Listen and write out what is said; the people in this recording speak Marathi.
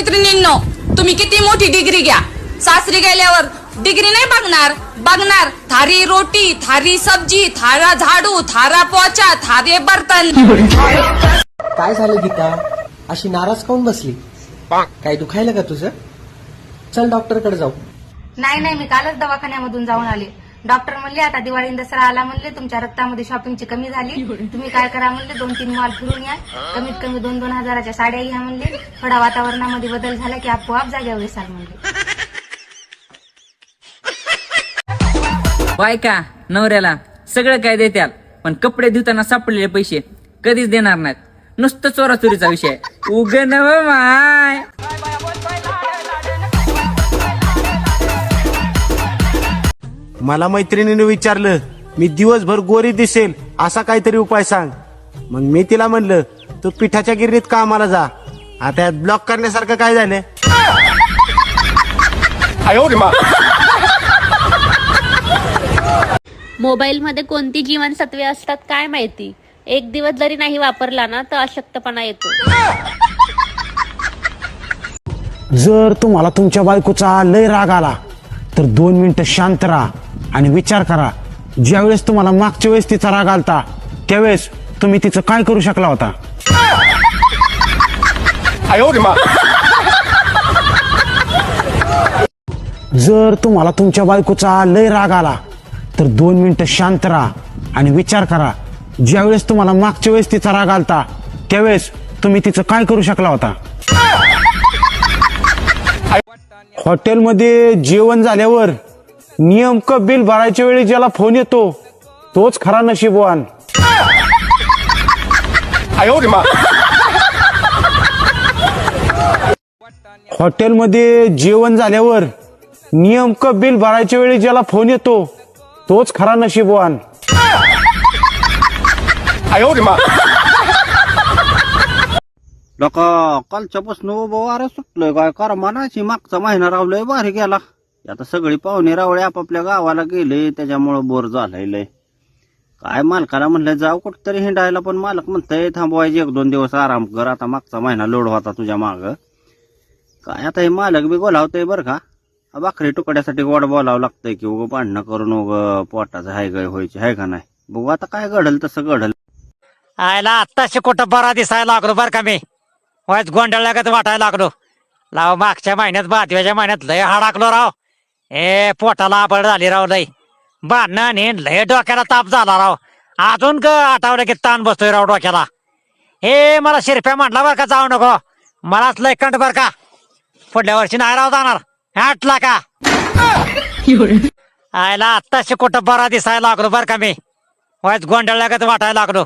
मैत्रिणींनो तुम्ही किती मोठी डिग्री घ्या. सासरी गेल्यावर डिग्री नाही बघणार. बघणार थारी रोटी थारी सब्जी थारा झाडू थारा पोचा थारे बर्तन. काय झालं गीता? अशी नाराज काऊन बसली? काय दुखायला का तुझं? चल डॉक्टरकडे जाऊ. नाही नाही मी कालच दवाखान्यामधून जाऊन आले. डॉक्टर म्हणले आता दिवाळी दसरा आला म्हणले तुमच्या रक्तामध्ये शॉपिंगची कमी झाली. तुम्ही काय करा म्हणले दोन तीन मॉल फिरून या. कमीत कमी दोन दोन हजाराच्या साड्या घ्या म्हणले. थोडा वातावरणामध्ये बदल झाला की आपोआप जाग्यावर येसाल म्हणले. बायका नवऱ्याला सगळं काय देत्याल पण कपडे धुताना सापडलेले पैसे कधीच देणार नाहीत. नुसतं चोराचोरीचा विषय उग नव माय. मला मैत्रिणीने विचारलं मी दिवसभर गोरी दिसेल असा काहीतरी उपाय सांग. मग मी तिला म्हणलं तू पिठाच्या गिरणीत कामाला जा. आता यात ब्लॉक करण्यासारखं काय झालं मोबाईलमध्ये कोणती जीवनसत्वे असतात काय माहिती? एक दिवस जरी नाही वापरला ना तर अशक्तपणा येतो. जर तुम्हाला तुमच्या बायकोचा लय राग आला तर दोन मिनिटं शांत राहा. आणि विचार करा ज्यावेळेस तुम्हाला मागच्या वेळेस तिचा राग आलता त्यावेळेस तुम्ही तिचं काय करू शकला होता? जर तुम्हाला तुमच्या बायकोचा लय राग आला तर दोन मिनिटं शांत राहा आणि विचार करा ज्यावेळेस तुम्हाला मागच्या वेळेस तिचा राग आलता त्यावेळेस तुम्ही तिचं काय करू शकला होता? हॉटेलमध्ये जेवण झाल्यावर नेमकं बिल भरायच्या वेळी ज्याला फोन येतो तोच खरा नशीबवान हॉटेलमध्ये जेवण झाल्यावर नेमकं बिल भरायच्या वेळी ज्याला फोन येतो तोच खरा नशीबवान लोका कालच्यापासून बाबा अरे सुटलोय काय? कर मनाची मागचा महिना रावलोय बारी गेला. आता सगळी पाहुणे रावळे आपापल्या गावाला गेले त्याच्यामुळं बोर झालंय लय. काय मालकाला म्हणलं जाऊ कुठतरी हिंडायला पण मालक म्हणतंय थांबवायचे एक दोन दिवस आराम कर आता मागचा महिना लोड होता तुझ्या माग. काय आता हे मालक बी बोलावतंय बरं का? बाकरी तुकड्यासाठी गोड बोलावं लागतंय की उगं भांडणं करून उगं पोटाचं हाय गय व्हायची हाय का नाही? बघू आता काय घडल तसं घडल. आयला आत्ताशी कुठं बरा दिसायला लागलो बरं का मी? वाईट लागत वाटायला लागलो. लाव मागच्या महिन्यात बादव्याच्या महिन्यात लय हाडाकलो राव. ए पोटाला आबड झाली राव लय. बांधणं ने लय डोक्याला ताप झाला राव. अजून ग आठवलं की ताण बसतोय राव डोक्याला. हे मला शिरप्या म्हटला बरं का जाऊ नको. मलाच लय कंट बर का. पुढल्या वर्षी नाही राव जाणार. आटला का? आयला आत्ताशी कुठं बरा दिसायला लागलो बरं का मी. वाईट गोंधळल्यागत वाटायला लागलो.